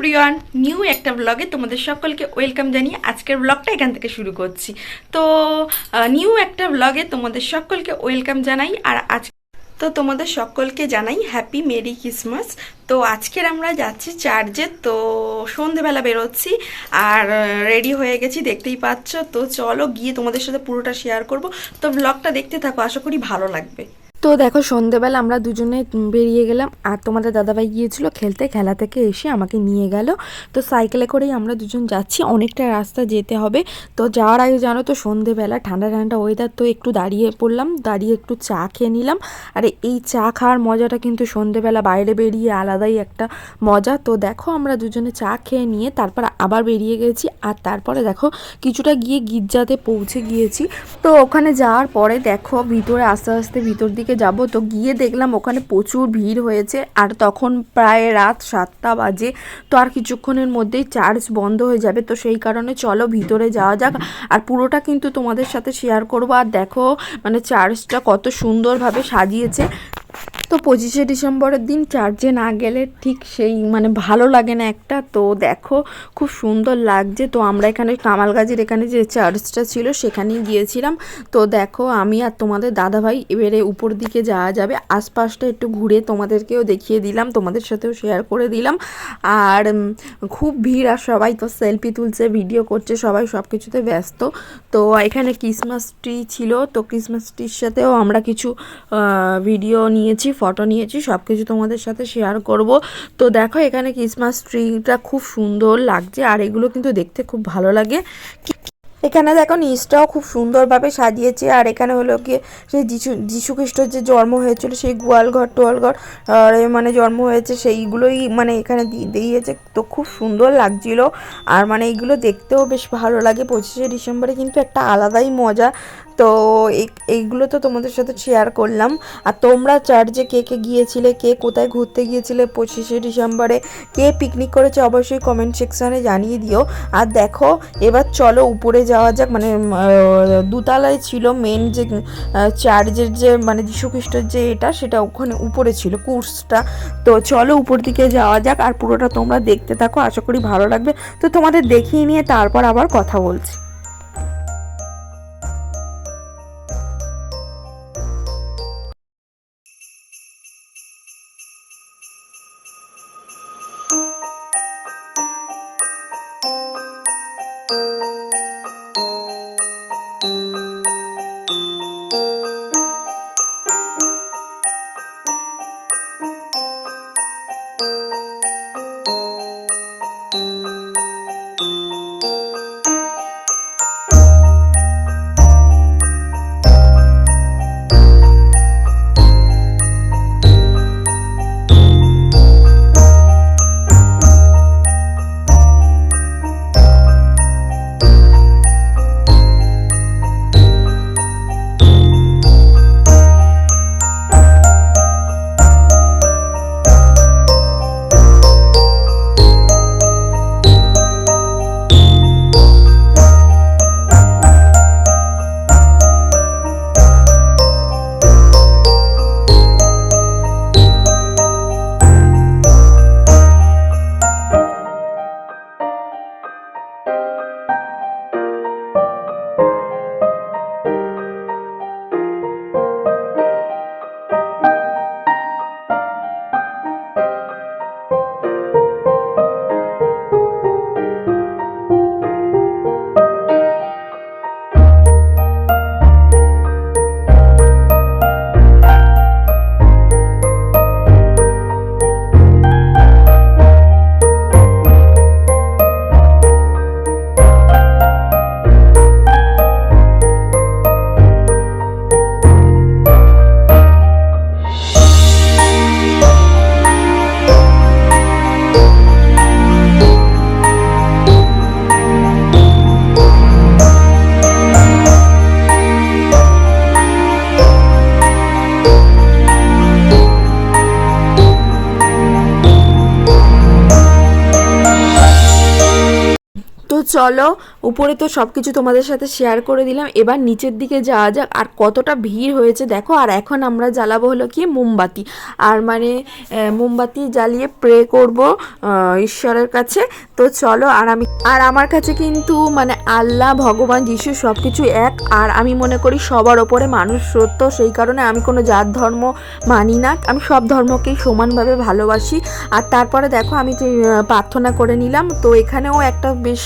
Everyone new একটা ব্লগে তোমাদের সকলকে ওয়েলকাম জানিয়ে আজকের ব্লগটা এখান থেকে শুরু করছি। তো নিউ একটা ব্লগে তোমাদের সকলকে ওয়েলকাম জানাই, আর আজ তো তোমাদের সকলকে জানাই হ্যাপি মেরি ক্রিসমাস তো আজকের আমরা যাচ্ছি চার্জে তো সন্ধেবেলা বেরোচ্ছি, আর রেডি হয়ে গেছি, দেখতেই পাচ্ছ। তো চলো গিয়ে তোমাদের সাথে পুরোটা শেয়ার করব। তো ব্লগটা দেখতে থাকো, আশা করি ভালো লাগবে। তো দেখো, সন্ধেবেলা আমরা দুজনে বেরিয়ে গেলাম। আর তোমাদের দাদাভাই গিয়েছিল খেলতে, খেলা থেকে এসে আমাকে নিয়ে গেল। তো সাইকেলে করেই আমরা দুজন যাচ্ছি। অনেকটা রাস্তা যেতে হবে। তো যাওয়ার আগে জানো তো, সন্ধেবেলা ঠান্ডা ঠান্ডা ওয়েদার তো একটু দাঁড়িয়ে পড়লাম। দাঁড়িয়ে একটু চা খেয়ে নিলাম। আর, এই চা খাওয়ার মজাটা কিন্তু সন্ধেবেলা বাইরে বেরিয়ে আলাদাই একটা মজা। তো দেখো, আমরা দুজনে চা খেয়ে নিয়ে তারপর আবার বেরিয়ে গেছি। আর তারপরে দেখো, কিছুটা গিয়ে গির্জাতে পৌঁছে গিয়েছি। তো ওখানে যাওয়ার পরে দেখো, ভিতরে আস্তে আস্তে ভিতর দিকে যাব তো গিয়ে দেখলাম ওখানে প্রচুর ভিড় হয়েছে আর তখন প্রায় রাত সাতটা বাজে। তো আর কিছুক্ষণের মধ্যেই চার্জ বন্ধ হয়ে যাবে। তো সেই কারণে চলো ভিতরে যাওয়া যাক। আর পুরোটা কিন্তু তোমাদের সাথে শেয়ার করব। আর দেখো মানে চার্জটা কত সুন্দরভাবে সাজিয়েছে। তো পঁচিশে ডিসেম্বরের দিন চার্জে না গেলে ঠিক সেই মানে ভালো লাগে না একটা। তো দেখো, খুব সুন্দর লাগছে। তো আমরা এখানে কামালগাজির এখানে যে চার্চটা ছিল সেখানেই গিয়েছিলাম। তো দেখো, আমি আর তোমাদের দাদাভাই এবারে উপর দিকে যাওয়া যাবে। আশপাশটা একটু ঘুরে তোমাদেরকেও দেখিয়ে দিলাম, তোমাদের সাথেও শেয়ার করে দিলাম। আর খুব ভিড় আর সবাই তো সেলফি তুলছে ভিডিও করছে, সবাই সব কিছুতে ব্যস্ত। তো এখানে ক্রিসমাস ট্রি ছিল, তো ক্রিসমাস ট্রির সাথেও আমরা কিছু ভিডিও নিয়েছি। ফটো নিয়েছি সব কিছু তোমাদের সাথে শেয়ার করব। তো দেখো, এখানে ক্রিসমাস ট্রিটা খুব সুন্দর লাগছে, আর এগুলো কিন্তু দেখতে খুব ভালো লাগে। এখানে দেখো, নিচটাও খুব সুন্দরভাবে সাজিয়েছে, আর এখানে হলো গিয়ে সেই যিশু যিশু খ্রিস্টর যে জন্ম হয়েছিল, সেই গোয়ালঘর টোয়ালঘর মানে জন্ম হয়েছে, সেইগুলোই মানে এখানে দিয়ে দিয়েছে, তো খুব সুন্দর লাগছিল। আর মানে এইগুলো দেখতেও বেশ ভালো লাগে, পঁচিশে ডিসেম্বরে কিন্তু একটা আলাদাই মজা তো এই- এইগুলো তো তোমাদের সাথে শেয়ার করলাম। আর তোমরা চার্চে কে কে গিয়েছিলে, কে কোথায় ঘুরতে গিয়েছিলে পঁচিশে ডিসেম্বরে, কে পিকনিক করেছে অবশ্যই কমেন্ট সেকশনে জানিয়ে দিও। আর দেখো, এবার চলো উপরে যাওয়া যাক মানে দোতলায় ছিল মেন যে চার্চের যে মানে যীশু খ্রিস্টের যে এটা, সেটা ওখানে উপরে ছিল কুর্সটা তো চলো উপর দিকে যাওয়া যাক, আর পুরোটা তোমরা দেখতে থাকো, আশা করি ভালো লাগবে। তো তোমাদের দেখিয়ে নিয়ে তারপর আবার কথা বলছি। চলো, উপরে তো সব কিছু তোমাদের সাথে শেয়ার করে দিলাম। এবার নিচের দিকে যাওয়া যাক, আর কতটা ভিড় হয়েছে দেখো, আর এখন আমরা জ্বালাবো হলো কি মোমবাতি। আর মানে মোমবাতি জ্বালিয়ে প্রে করব ঈশ্বরের কাছে। তো চলো, আর আমি, আর আমার কাছে কিন্তু মানে আল্লাহ, ভগবান, যিশু সব কিছু এক। আর আমি মনে করি সবার ওপরে মানুষ সত্য সেই কারণে আমি কোনো জাত, ধর্ম মানি না। আমি সব ধর্মকেই সমানভাবে ভালোবাসি। আর তারপরে দেখো, আমি প্রার্থনা করে নিলাম। তো এখানেও একটা বেশ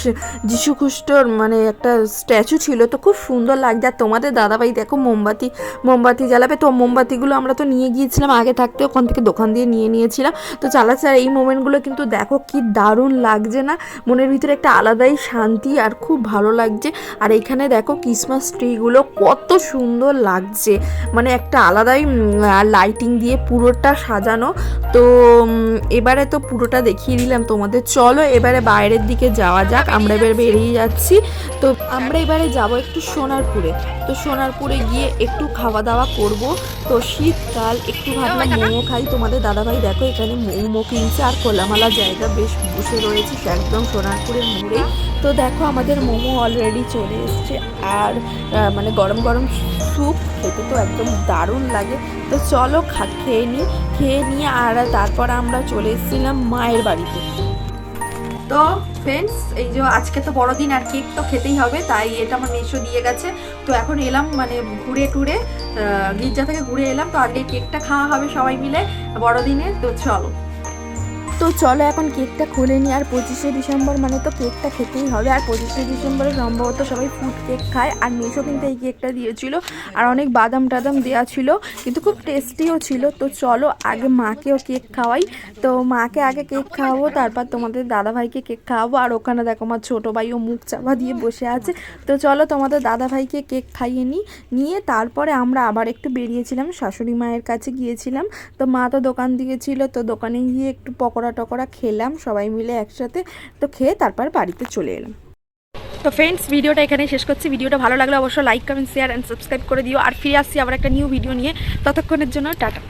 যিশু খ্রিস্টর মানে একটা স্ট্যাচু ছিল, তো খুব সুন্দর লাগছে। আর তোমাদের দাদাভাই দেখো মোমবাতি মোমবাতি জ্বালাবে। তো মোমবাতিগুলো আমরা তো নিয়ে গিয়েছিলাম, আগে থাকতে ওখান থেকে দোকান দিয়ে নিয়ে নিয়েছিলাম। তো চালাচ্ছে আর এই মোমেন্টগুলো কিন্তু দেখো কি দারুণ লাগছে না? মনের ভিতরে একটা আলাদাই শান্তি আর খুব ভালো লাগছে। আর এখানে দেখো ক্রিসমাস ট্রিগুলো কত সুন্দর লাগছে। মানে একটা আলাদাই লাইটিং দিয়ে পুরোটা সাজানো। তো এবারে তো পুরোটা দেখিয়ে দিলাম তোমাদের। চলো, এবারে বাইরের দিকে যাওয়া যাক। আমরা এবার বেরিয়ে যাচ্ছি। তো আমরা এবারে যাব একটু সোনারপুরে। তো সোনারপুরে গিয়ে একটু খাওয়া দাওয়া করব। তো শীতকাল, একটু ভাবলাম মোমো খাই। তোমাদের দাদাভাই দেখো, এখানে মোমো কিনছে আর খোলামালা জায়গা বেশ বসে রয়েছে একদম সোনারপুরের মোড়ে। তো দেখো আমাদের মোমো অলরেডি চলে এসছে। আর মানে গরম গরম স্যুপ খেতে তো একদম দারুণ লাগে। তো চলো খা, খেয়ে নিই খেয়ে নিয়ে আর তারপর আমরা চলে এসেছিলাম মায়ের বাড়িতে। তো ফ্রেন্ডস এই যে আজকে তো বড়দিন আর কেক তো খেতেই হবে, তাই এটা আমার মেশো দিয়ে গেছে। তো এখন এলাম মানে ঘুরে টুরে গির্জা থেকে ঘুরে এলাম, তো আগে কেকটা খাওয়া হবে সবাই মিলে বড়দিনে, তো চলো। তো চলো এখন কেকটা খুলে নিই। আর পঁচিশে ডিসেম্বর মানে তো কেকটা খেতেই হবে। আর পঁচিশে ডিসেম্বরে সম্ভবত সবাই ফুড কেক খায়। আর মেশো কিন্তু এই কেকটা দিয়েছিল। আর অনেক বাদাম টাদাম দেওয়া ছিল। কিন্তু খুব টেস্টিও ছিল। তো চলো আগে মাকেও কেক খাওয়াই। তো মাকে আগে কেক খাওয়াবো। তারপর তোমাদের দাদা ভাইকে কেক খাওয়াবো। আর ওখানে দেখো আমার ছোটো ভাইও মুখ চাপা দিয়ে বসে আছে। তো চলো তোমাদের দাদা ভাইকে কেক খাইয়ে নিই। নিয়ে তারপরে আমরা আবার একটু বেরিয়েছিলাম। শাশুড়ি মায়ের কাছে গিয়েছিলাম। তো মা তো দোকান দিয়েছিল। তো দোকানে গিয়ে একটু পকোড়া টকোড়া খেলাম, সবাই মিলে একসাথে তো খেয়ে তারপর বাড়িতে চলে এলাম। তো ফ্রেন্ডস ভিডিওটা এখানে শেষ করছি। ভিডিওটা ভালো লাগলে অবশ্যই like comment share and subscribe করে দিও। আর ফিরে আসছি আবার একটা নিউ ভিডিও নিয়ে। ততক্ষণের জন্য টাটা।